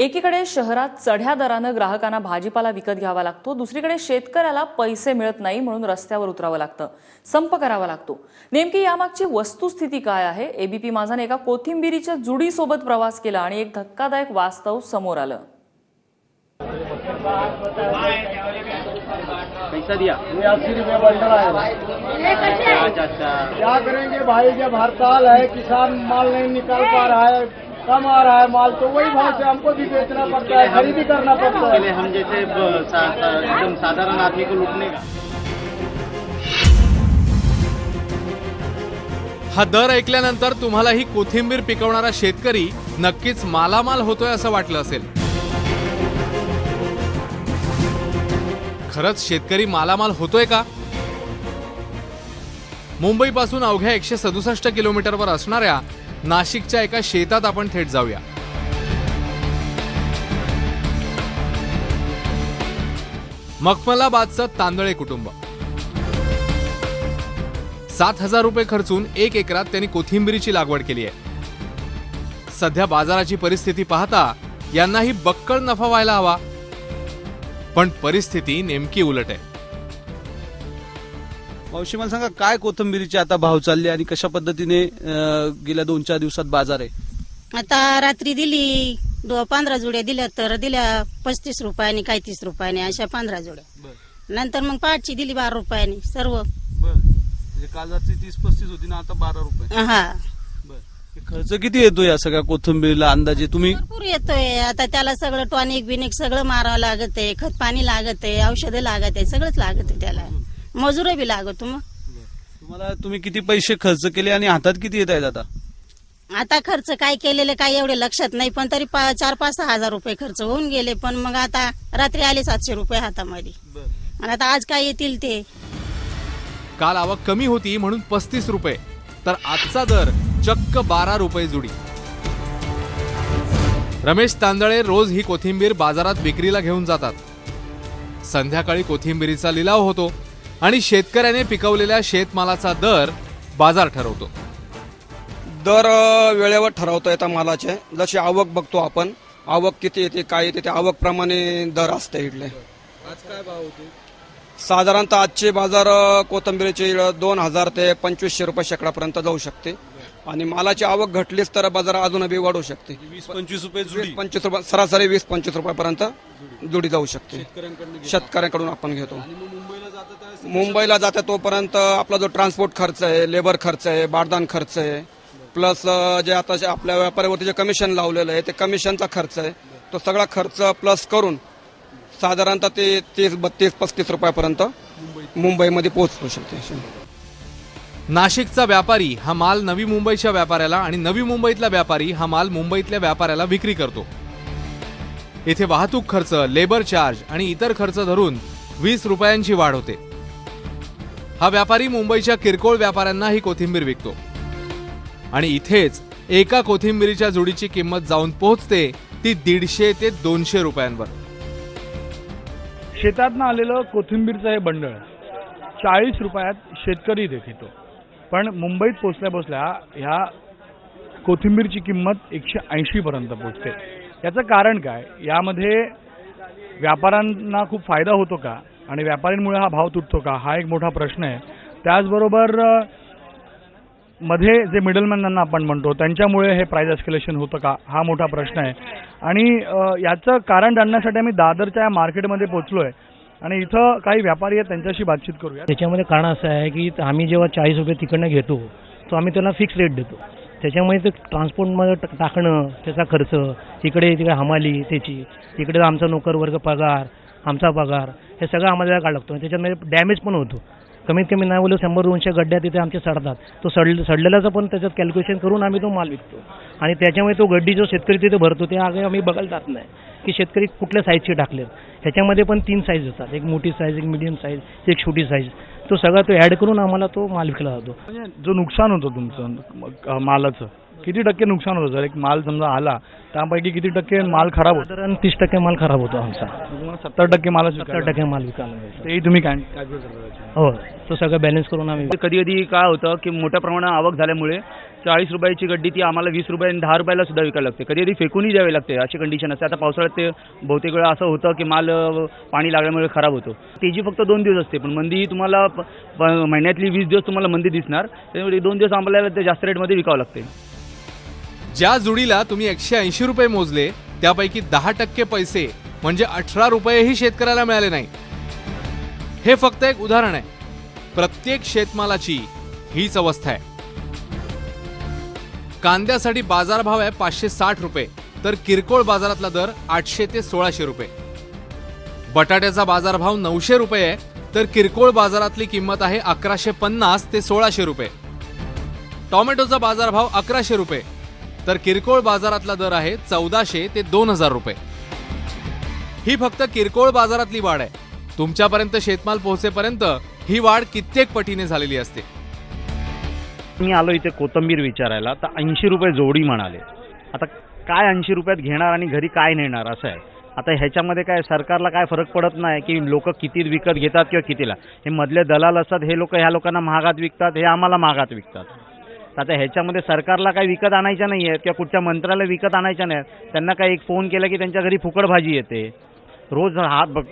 एकीकडे शहरात चढ्या दरानं ग्राहकांना भाजीपाला विकत घ्यावा लागतो दुसरीकडे शेतकऱ्याला पैसे मिळत नाही म्हणून रस्त्यावर उतरावं लागतं संप करावा लागतो. नेमकी यामागची वस्तुस्थिती काय आहे? एबीपी माझाने एका कोथिंबिरीच्या जुडीसोबत प्रवास केला आणि एक धक्कादायक वास्तव समोर आलं. पैसा दिया. ये अस्सी रुपये बंडल आएगा अच्छा अच्छा. क्या करेंगे भाई जब हड़ताल है किसान माल नहीं निकाल पा रहा है कम आ रहा है माल तो वही भाव से हमको भी बेचना पड़ता है खरीदी करना पड़ता इसके है। लिए हम जैसे एकदम साधारण आदमी को लूटने का हा दर ऐकल्यानंतर तुम्हाला ही कोथिंबीर पिकवणारा शेतकरी नक्कीच मालामाल होतोय असं वाटलं असेल. खरंच शेतकरी मालामाल होतोय का? मुंबईपासून अवघ्या एकशे सदुसष्ट किलोमीटरवर असणाऱ्या नाशिकच्या एका शेतात आपण थेट जाऊया. मखमलाबादचं तांदळे कुटुंब. सात हजार रुपये खर्चून एक एकरात त्यांनी कोथिंबिरीची लागवड केली आहे. सध्या बाजाराची परिस्थिती पाहता यांनाही बक्कळ नफा व्हायला हवा. पण परिस्थिती नेमकी उलट आहे. मावशी मला सांगा काय कोथंबिरीचे आता भाव चालले आणि कशा पद्धतीने अं, गेल्या दोन चार दिवसात बाजार आहे? आता रात्री दिली दो पंधरा जुड्या दिल्या तर दिल्या पस्तीस रुपयाने काय तीस रुपयाने अशा पंधरा जुड्या. नंतर मग पाठची दिली बारा रुपयाने सर्व. म्हणजे काल रात्री तीस पस्तीस होती ना आता बारा रुपये. हा. हे खर्च किती येतो या सगळ्या कोथंबीरीला अंदाजे? तुम्ही भरपूर येतोय. आता त्याला सगळं टॉनिक बिनिक सगळं मारावं लागत आहे खत पाणी लागत आहे औषधं लागत आहे सगळंच लागत आहे त्याला मजुर बी लागतो मग. तुम्हाला तुम्ही किती पैसे खर्च केले आणि हातात किती येत आहेत आता? आता खर्च काय केलेले काय एवढे लक्षात नाही पण तरी पा- चार पाच सहा हजार रुपये खर्च होऊन गेले पण मग आता रात्री आले सातशे रुपये हातामध्ये. आणि आता आज काय येतील ते? काल आवक कमी होती म्हणून पस्तीस रुपये. तर आजचा दर चक्क बारा रुपये जुडी. रमेश तांदळे रोज ही कोथिंबीर बाजारात विक्रीला घेऊन जातात. संध्याकाळी कोथिंबीरीचा लिलाव होतो. आणि शेतकऱ्याने पिकवलेल्या शेतमालाचा दर बाजार ठरवतो. दर वेळेवर ठरवता येतात मालाचे. जशी आवक बघतो आपण आवक किती येते काय येते त्या आवकप्रमाणे दर असते इथले. साधारणतः आजचे बाजार कोथिंबीरीचे दोन हजार ते पंचवीसशे रुपये शेकडापर्यंत जाऊ शकते. आणि मालाची आवक घटलीच तर बाजार अजून बी वाढू शकते. वीस पंचवीस रुपये जुडी. पंचवीस रुपये सरासरी वीस पंचवीस रुपयापर्यंत जुडी जाऊ शकते. शेतकऱ्यांकडून आपण घेतो. मुंबईला जाते तोपर्यंत आपला जो ट्रान्सपोर्ट खर्च आहे लेबर खर्च आहे बारदान खर्च आहे प्लस जे आता जे आपल्या व्यापाऱ्यावरती जे कमिशन लावलेलं आहे ते कमिशनचा खर्च आहे. तो सगळा खर्च प्लस करून साधारणतः ते तीस बत्तीस पस्तीस रुपयापर्यंत मुंबईमध्ये पोहोचू शकते. नाशिकचा व्यापारी हा माल नवी मुंबईच्या व्यापाऱ्याला आणि नवी मुंबईतला व्यापारी हा माल मुंबईतल्या व्यापाऱ्याला विक्री करतो. इथे वाहतूक खर्च लेबर चार्ज आणि इतर खर्च धरून वीस रुपयांची वाढ होते. हा व्यापारी मुंबईच्या किरकोळ व्यापाऱ्यांना ही कोथिंबीर विकतो. आणि इथेच एका कोथिंबीरीच्या जुडीची किंमत जाऊन पोहोचते ती दीडशे ते दोनशे रुपयांवर. शेतातनं आलेलं कोथिंबीरचं हे बंडल चाळीस रुपयात शेतकरी देतो पण मुंबईत पोचल्या पोचल्या ह्या कोथिंबीरची किंमत एकशे ऐंशीपर्यंत पोचते. याचं कारण काय? यामध्ये व्यापाऱ्यांना खूप फायदा होतो का? आणि व्यापाऱ्यांमुळे हा भाव तुटतो का? हा एक मोठा प्रश्न आहे. त्याचबरोबरमध्ये जे मिडलमॅनांना आपण म्हणतो त्यांच्यामुळे हे प्राईज एस्केलेशन होतं का? हा मोठा प्रश्न आहे. आणि याचं कारण जाणण्यासाठी आम्ही दादरच्या या मार्केटमध्ये पोहोचलो आहे आणि इथं काही व्यापारी आहेत त्यांच्याशी बातचीत करूया त्याच्यामध्ये कारण असं आहे की आम्ही जेव्हा चाळीस रुपये तिकडनं घेतो तो आम्ही त्यांना फिक्स रेट देतो. त्याच्यामुळे ते ट्रान्सपोर्टमध्ये टाकणं त्याचा खर्च इकडे तिकडे हमाली त्याची इकडे आमचा नोकर वर्ग पगार आमचा पगार हे सगळं आम्हाला काढ लागतो. आणि त्याच्यामध्ये डॅमेज पण होतो. कमीत कमी नाही बोलू शंभर दोनशे गड्ड्या तिथे आमचे सडतात. तो सड सडलेल्याचं पण त्याच्यात कॅल्क्युलेशन करून आम्ही तो माल विकतो. आणि त्याच्यामुळे तो गड्डी जो शेतकरी तिथे भरतो ते आगे आम्ही बघायला जात नाही. की शेतकरी कुठल्या साईजचे टाकलेत. ह्याच्यामध्ये पण तीन साईज होतात. एक मोठी साईज एक मिडियम साईज एक छोटी साईज तो सगळा तो ॲड करून आम्हाला तो माल विकला जातो. म्हणजे जो नुकसान होतं तुमचं मालाचं किती टक्के नुकसान होतं? जर एक माल समजा आला त्यापैकी किती टक्के माल खराब होतो? साधारण तीस टक्के माल खराब होतो आमचा. सत्तर टक्के मालच सत्तर टक्के माल विकायला मिळतो तेही तुम्ही काय. हो तो सगळं बॅलन्स करून आम्ही कधी कधी काय होतं की मोठ्या प्रमाणात आवक झाल्यामुळे चाळीस रुपयाची गड्डी ती आम्हाला वीस रुपये आणि दहा रुपयाला सुद्धा विकायला लागते. कधी कधी फेकूनही द्यावी लागते अशी कंडिशन असते. आता पावसाळ्यात ते बहुतेक वेळा असं होतं की माल पाणी लागल्यामुळे खराब होतो. तेजी फक्त दोन दिवस असते. पण मंदी तुम्हाला प- प- महिन्यातली वीस दिवस तुम्हाला मंदी दिसणार. त्यामुळे दोन दिवस आम्हाला ते जास्त रेटमध्ये विकावं लागते. ज्या जुडीला तुम्ही एकशे ऐंशी रुपये मोजले त्यापैकी दहा टक्के पैसे म्हणजे अठरा रुपयेही शेतकऱ्याला मिळाले नाही. हे फक्त एक उदाहरण आहे. प्रत्येक शेतमालाची हीच अवस्था आहे. कांद्यासाठी बाजारभाव आहे पाचशे साठ रुपये तर किरकोळ बाजारातला दर आठशे ते सोळाशे रुपये. बटाट्याचा बाजारभाव नऊशे रुपये आहे तर किरकोळ बाजारातली किंमत आहे अकराशे पन्नास ते सोळाशे रुपये. टॉमॅटोचा बाजारभाव अकराशे रुपये तर किरकोळ बाजारातला दर आहे चौदाशे ते दोन हजार रुपये. ही फक्त किरकोळ बाजारातली वाढ आहे. तुमच्यापर्यंत शेतमाल पोहोचेपर्यंत ही वाढ कित्येक पटीने झालेली असते. मी आलो इथे कोथंबीर विचारायला तर ऐंशी रुपये जोडी म्हणाले. आता काय ऐंशी रुपयात घेणार आणि घरी काय नेणार असं आहे? आता ह्याच्यामध्ये काय सरकारला काय फरक पडत नाही की लोक किती विकत घेतात किंवा कितीला? हे मधले दलाल असतात हे लोक ह्या लोकांना महागात विकतात हे आम्हाला महागात विकतात. आता ह्याच्यामध्ये सरकारला काही विकत आणायच्या नाही आहेत किंवा कुठच्या मंत्र्याला विकत आणायच्या नाही त्यांना काही एक फोन केला की त्यांच्या घरी फुकट भाजी येते. रोज हात बघ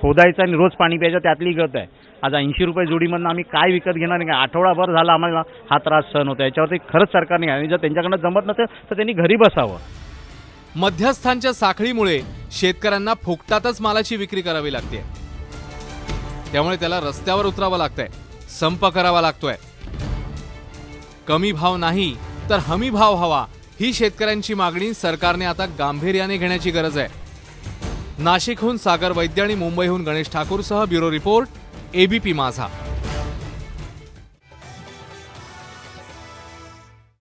खोदायचा आणि रोज पाणी प्यायचं त्यातली गत आहे. आज ऐंशी रुपये जोडीमधनं आम्ही काय विकत घेणार नाही आठवडाभर झाला आम्हाला हा त्रास सहन होता याच्यावरती खरंच सरकारने आणि जर त्यांच्याकडनं जमत नसेल तर त्यांनी घरी बसावं. मध्यस्थांच्या साखळीमुळे शेतकऱ्यांना फुकटातच मालाची विक्री करावी लागते. त्यामुळे त्याला रस्त्यावर उतरावं लागतंय. संप करावा लागतोय. कमी भाव नाही तर हमी भाव हवा. ही शेतकऱ्यांची मागणी सरकारने आता गांभीर्याने घेण्याची गरज आहे. नाशिकहून सागर वैद्य आणि मुंबईहून गणेश ठाकूरसह ब्युरो रिपोर्ट एबीपी माझा.